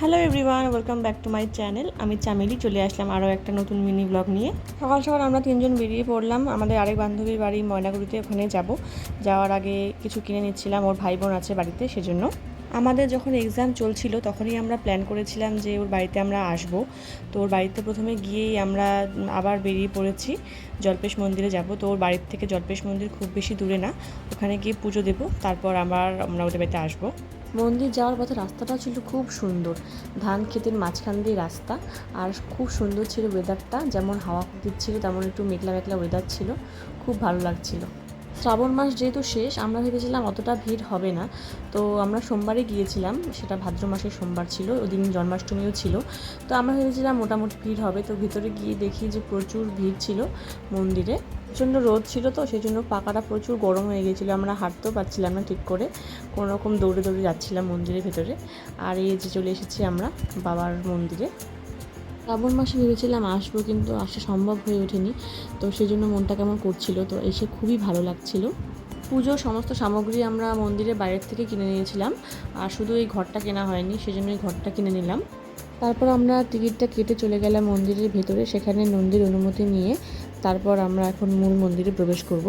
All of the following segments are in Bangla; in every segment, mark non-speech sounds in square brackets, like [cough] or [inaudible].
Hello everyone welcome back to my channel আমি চামেলি, চলে আসলাম আরও একটা নতুন মিনি ব্লগ নিয়ে। সকাল সকাল আমরা তিনজন বেরিয়ে পড়লাম। আমাদের আরেক বান্ধবীর বাড়ি ময়নাগুড়িতে ওখানে যাব। যাওয়ার আগে কিছু কিনে নিচ্ছিলাম, ওর ভাই বোন আছে বাড়িতে সেজন্য। আমাদের যখন এক্সাম চলছিল, তখনই আমরা প্ল্যান করেছিলাম যে ওর বাড়িতে আমরা আসব। তো ওর বাড়িতে প্রথমে গিয়েই আমরা আবার বেরিয়ে পড়েছি। জল্পেশ মন্দিরে যাব। তো ওর বাড়ির থেকে জল্পেশ মন্দির খুব বেশি দূরে না। ওখানে গিয়ে পুজো দেবো, তারপর আবার আমরা ওদের বাড়িতে আসব। মন্দির যাওয়ার পথে রাস্তাটা ছিল খুব সুন্দর। ধান ক্ষেতের মাঝখান দিয়ে রাস্তা। আর খুব সুন্দর ছিল ওয়েদারটা যেমন হাওয়া দিচ্ছিল, তেমন একটু মেঘলা মেঘলা ওয়েদার ছিল। খুব ভালো লাগছিল। শ্রাবণ মাস যেহেতু শেষ, আমরা ভেবেছিলাম অতটা ভিড় হবে না। তো আমরা সোমবারে গিয়েছিলাম, সেটা ভাদ্র মাসের সোমবার ছিল, ওদিন জন্মাষ্টমীও ছিল। তো আমরা ভেবেছিলাম মোটামুটি ভিড় হবে, তো ভিতরে গিয়ে দেখি যে প্রচুর ভিড় ছিল মন্দিরে। প্রচণ্ড রোদ ছিল তো সেই জন্য পাকাটা প্রচুর গরম হয়ে গেছিল আমরা হাঁটতেও পারছিলাম না ঠিক করে। কোনো রকম দৌড়ে দৌড়ে যাচ্ছিলাম মন্দিরের ভেতরে। আর এই যে চলে এসেছি আমরা বাবার মন্দিরে। শ্রাবণ মাসে ভেবেছিলাম আসব, কিন্তু আসা সম্ভব হয়ে ওঠেনি। তো সেই জন্য মনটা কেমন করছিল? তো এসে খুবই ভালো লাগছিল। পুজোর সমস্ত সামগ্রী আমরা মন্দিরের বাইরের থেকে কিনে নিয়েছিলাম, আর শুধু এই ঘরটা কেনা হয়নি, সেজন্য এই ঘরটা কিনে নিলাম। তারপর আমরা টিকিটটা কেটে চলে গেলাম মন্দিরের ভেতরে, সেখানে নন্দীর অনুমতি নিয়ে তারপর আমরা এখন মূল মন্দিরে প্রবেশ করব।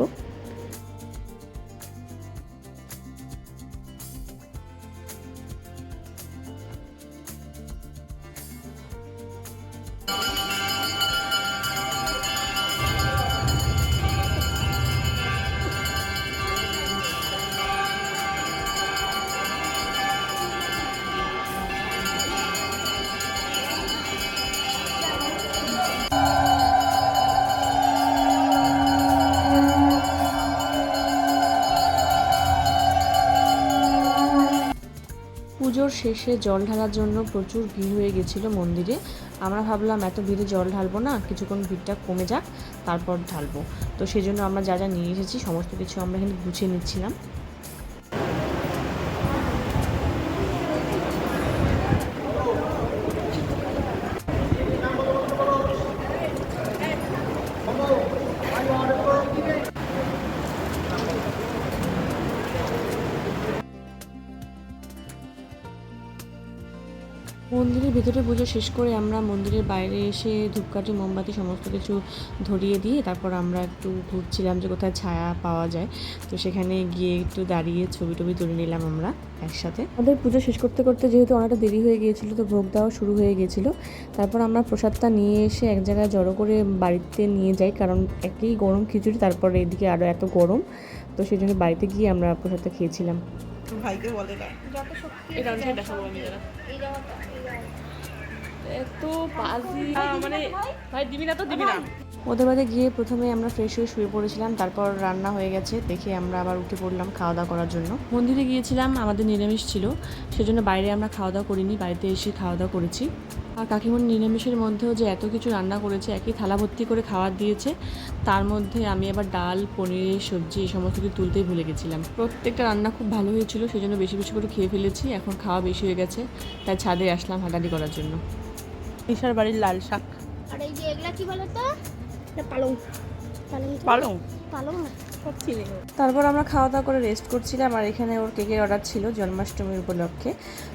পুজোর শেষে জল ঢালার জন্য প্রচুর ভিড় হয়ে গেছিল মন্দিরে। আমরা ভাবলাম, এত ভিড়ে জল ঢালবো না, কিছুক্ষণ ভিড়টা কমে যাক, তারপর ঢালবো। তো সেজন্য আমরা যা যা নিয়ে এসেছি, সমস্ত কিছু আমরা এখানে গুছিয়ে নিচ্ছিলাম। মন্দিরের ভিতরে পুজো শেষ করে আমরা মন্দিরের বাইরে এসে ধূপকাঠি মোমবাতি সমস্ত কিছু ধরিয়ে দিয়ে তারপর আমরা একটু ঘুরছিলাম যে কোথায় ছায়া পাওয়া যায়। তো সেখানে গিয়ে একটু দাঁড়িয়ে ছবি টবি তুলে নিলাম আমরা একসাথে। আমাদের পুজো শেষ করতে করতে যেহেতু অনেকটা দেরি হয়ে গিয়েছিল তো ভোগ দেওয়া শুরু হয়ে গিয়েছিল। তারপর আমরা প্রসাদটা নিয়ে এসে এক জায়গায় জড়ো করে বাড়িতে নিয়ে যাই কারণ একই গরম খিচুড়ি তারপরে এদিকে আরও এত গরম। তো সেই জন্য বাড়িতে গিয়ে আমরা প্রসাদটা খেয়েছিলাম। ভাইকে বলে না যত শক্তি এটা আমি দেখাবো আমি এত মানে দিবি না তো? দিবি না। ওদের বাদে গিয়ে প্রথমে আমরা ফ্রেশ হয়ে শুয়ে পড়েছিলাম, তারপর রান্না হয়ে গেছে, দেখে আমরা আবার উঠে পড়লাম খাওয়া দাওয়া করার জন্য। মন্দিরে গিয়েছিলাম, আমাদের নিরামিষ ছিল, সেজন্য বাইরে আমরা খাওয়া দাওয়া করিনি, বাড়িতে এসে খাওয়া দাওয়া করেছি। আর কাকিমণি নিরামিষের মধ্যেও যে এত কিছু রান্না করেছে একই থালা ভর্তি করে খাবার দিয়েছে তার মধ্যে আমি আবার ডাল পনিরের সবজি এই সমস্ত কিছু তুলতেই ভুলে গেছিলাম। প্রত্যেকটা রান্না খুব ভালো হয়েছিল সেজন্য বেশি বেশি করে খেয়ে ফেলেছি এখন খাওয়া বেশি হয়ে গেছে তাই ছাদে আসলাম হাঁটাহাঁটি করার জন্য। ঈশার বাড়ির লাল শাক। আর এই যে এগুলা কি বলো তো পালং। পালং পালং? পালং না তারপর আমরা খাওয়া দাওয়া করে রেস্ট করছিলাম আর এখানে ওর কেকের অর্ডার ছিল জন্মাষ্টমীর উপলক্ষে।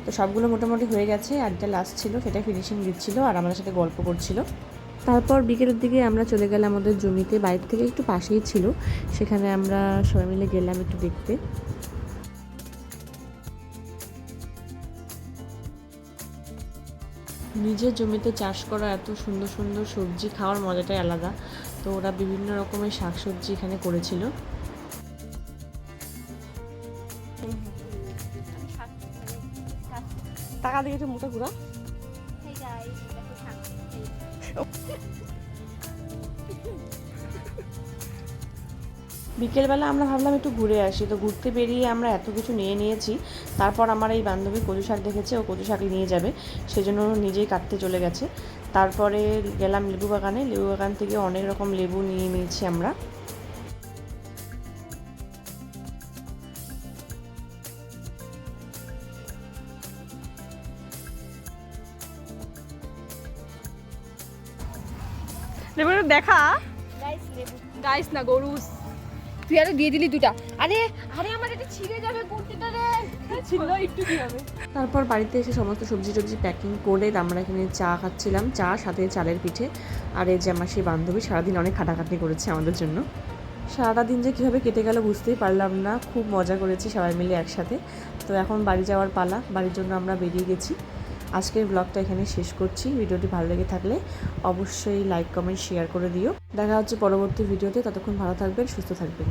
তো সবগুলো মোটামুটি হয়ে গেছে, আর আড্ডা লাস্ট ছিল, সেটা ফিনিশিং দিচ্ছিল আর আমাদের সাথে গল্প করছিল। তারপর বিকেলের দিকে আমরা চলে গেলাম আমাদের জমিতে বাইরে থেকে একটু পাশেই ছিল। সেখানে আমরা সবাই মিলে গেলাম একটু দেখতে। নিজের জমিতে চাষ করা এত সুন্দর সুন্দর সবজি খাওয়ার মজাটাই আলাদা। তো ওরা বিভিন্ন রকমের শাকসবজি এখানে করেছিল। টাকা দিয়ে মুখে ঘুরা [laughs] বিকেলবেলা আমরা ভাবলাম একটু ঘুরে আসি। তো ঘুরতে বেরিয়ে আমরা এত কিছু নিয়ে নিয়েছি। তারপর আমার এই বান্ধবী কচু শাক দেখেছে ও কচু শাক নিয়ে যাবে। সেজন্য নিজেই কাটতে চলে গেছে। তারপরে গেলাম লেবু বাগানে। লেবু বাগান থেকে অনেক রকম লেবু নিয়ে নিয়েছি আমরা। লেবুটা দেখা? গাইস না গরুস তুই আরও দিয়ে দিলি দুটা আরে আরে আমার এটা ছিঁড়ে যাবে কুর্তিটা রে। ছিল একটু কি হবে। তারপর বাড়িতে এসে সমস্ত সবজি টবজি প্যাকিং করে আমরা এখানে চা খাচ্ছিলাম চা সাথে চালের পিঠে। আর এই যে আমার সেই বান্ধবী সারাদিন অনেক খাটাখাটনি করেছে আমাদের জন্য। সারাটা দিন যে কীভাবে কেটে গেল বুঝতেই পারলাম না খুব মজা করেছি সবাই মিলে একসাথে। তো এখন বাড়ি যাওয়ার পালা বাড়ির জন্য আমরা বেরিয়ে গেছি। আজকের ব্লগটা এখানে শেষ করছি। ভিডিওটি ভালো লেগে থাকলে অবশ্যই লাইক কমেন্ট শেয়ার করে দিও। দেখা হচ্ছে পরবর্তী ভিডিওতে। ততক্ষণ ভালো থাকবেন, সুস্থ থাকবেন।